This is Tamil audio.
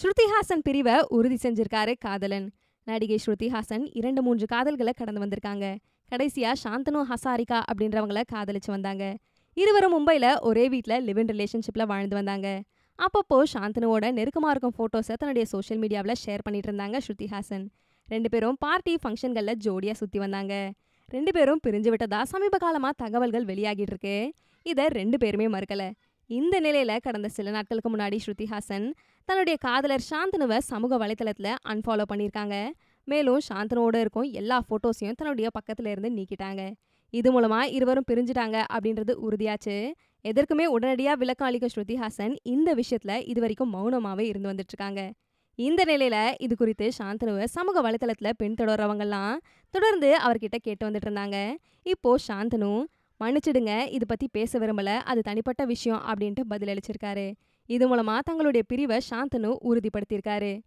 ஸ்ருதிஹாசன் பிரிவை உறுதி செஞ்சிருக்காரு காதலன். நடிகை ஸ்ருதிஹாசன் இரண்டு மூன்று காதல்களை கடந்து வந்திருக்காங்க. கடைசியா சாந்தனு ஹசாரிகா அப்படின்றவங்கள காதலிச்சு வந்தாங்க. இருவரும் மும்பைல ஒரே வீட்டில் லிவ் இன் ரிலேஷன்ஷிப்ல வாழ்ந்து வந்தாங்க. அப்பப்போ சாந்தனுவோட நெருக்கமா இருக்கும் ஃபோட்டோஸை தன்னுடைய சோஷியல் மீடியாவில் ஷேர் பண்ணிட்டு இருந்தாங்க ஸ்ருதிஹாசன் ரெண்டு பேரும் பார்ட்டி ஃபங்க்ஷன்களில் ஜோடியா சுத்தி வந்தாங்க. ரெண்டு பேரும் பிரிஞ்சு விட்டதா சமீப காலமா தகவல்கள் வெளியாகிட்டு இருக்கு. இதை ரெண்டு பேருமே மறுக்கல. இந்த நிலையில கடந்த சில நாட்களுக்கு முன்னாடி ஸ்ருதிஹாசன் தன்னுடைய காதலர் சாந்தனுவை சமூக வலைத்தளத்துல அன்ஃபாலோ பண்ணியிருக்காங்க. மேலும் சாந்தனுவோட இருக்கும் எல்லா ஃபோட்டோஸையும் தன்னுடைய பக்கத்துல இருந்து நீக்கிட்டாங்க. இது மூலமா இருவரும் பிரிஞ்சுட்டாங்க அப்படின்றது உறுதியாச்சு. எதற்குமே உடனடியா விளக்கம் அளிக்கும் ஸ்ருதிஹாசன் இந்த விஷயத்துல இது வரைக்கும் மௌனமாவே இருந்து வந்துட்டு இருக்காங்க இந்த நிலையில இது குறித்து சாந்தனுவை சமூக வலைத்தளத்துல பின்தொடர்றவங்கெல்லாம் தொடர்ந்து அவர்கிட்ட கேட்டு வந்துட்டு இருந்தாங்க இப்போ சாந்தனு மன்னிச்சிடுங்க இது பத்தி பேச விரும்பல அது தனிப்பட்ட விஷயம் அப்படின்ட்டு பதிலளிச்சிருக்காரு. இது மூலமா தங்களுடைய பிரிவை சாந்தனு உறுதிப்படுத்தியிருக்காரு.